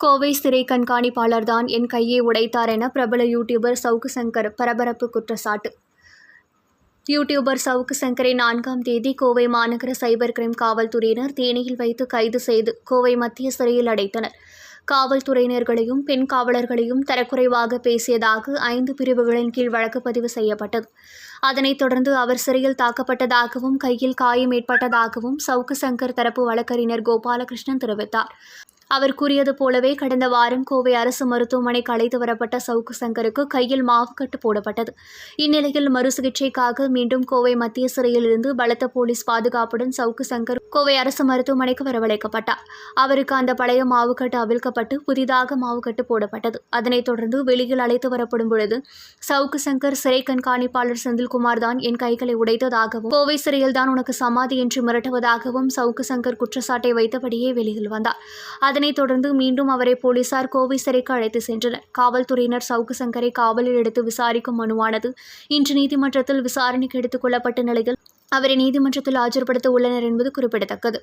கோவை சிறை கண்காணிப்பாளர் தான் என் கையை உடைத்தார் என பிரபல யூடியூபர் சவுக்கு சங்கர் பரபரப்பு குற்றச்சாட்டு. யூடியூபர் சவுக்கு சங்கரை நான்காம் தேதி கோவை மாநகர சைபர் கிரைம் காவல்துறையினர் தேனியில் வைத்து கைது செய்து கோவை மத்திய சிறையில் அடைத்தனர். காவல்துறையினர்களையும் பெண் காவலர்களையும் தரக்குறைவாக பேசியதாக ஐந்து பிரிவுகளின் கீழ் வழக்கு பதிவு செய்யப்பட்டது. அதனைத் தொடர்ந்து அவர் சிறையில் தாக்கப்பட்டதாகவும் கையில் காயம் ஏற்பட்டதாகவும் சவுக்கு சங்கர் தரப்பு வழக்கறிஞர் கோபாலகிருஷ்ணன் தெரிவித்தார். அவர் கூறியது போலவே கடந்த வாரம் கோவை அரசு மருத்துவமனைக்கு அழைத்து வரப்பட்ட சவுக்கு சங்கருக்கு கையில் மாவுக்கட்டு போடப்பட்டது. இந்நிலையில் மறுசிகிச்சைக்காக மீண்டும் கோவை மத்திய சிறையில் இருந்து பலத்த போலீஸ் பாதுகாப்புடன் சவுக்கு சங்கர் கோவை அரசு மருத்துவமனைக்கு வரவழைக்கப்பட்டார். அவருக்கு அந்த பழைய மாவுக்கட்டு அவிழ்க்கப்பட்டு புதிதாக மாவுக்கட்டு போடப்பட்டது. அதனைத் தொடர்ந்து வெளியில் அழைத்து வரப்படும் பொழுது சவுக்கு சங்கர் சிறை கண்காணிப்பாளர் செந்தில்குமார் தான் என் கைகளை உடைத்ததாகவும் கோவை சிறையில் தான் உனக்கு சமாதி என்று மிரட்டுவதாகவும் சவுக்கு சங்கர் குற்றச்சாட்டை வைத்தபடியே வெளியில் வந்தார். அதனைத் தொடர்ந்து மீண்டும் அவரை போலீசார் கோவை சிறைக்கு அழைத்து சென்றனர். காவல்துறையினர் சவுக்கு சங்கரை காவலில் எடுத்து விசாரிக்கும் மனுவானது இன்று நீதிமன்றத்தில் விசாரணைக்கு எடுத்துக் கொள்ளப்பட்ட நிலையில் அவரை நீதிமன்றத்தில் ஆஜர்படுத்த உள்ளனர் என்பது குறிப்பிடத்தக்கது.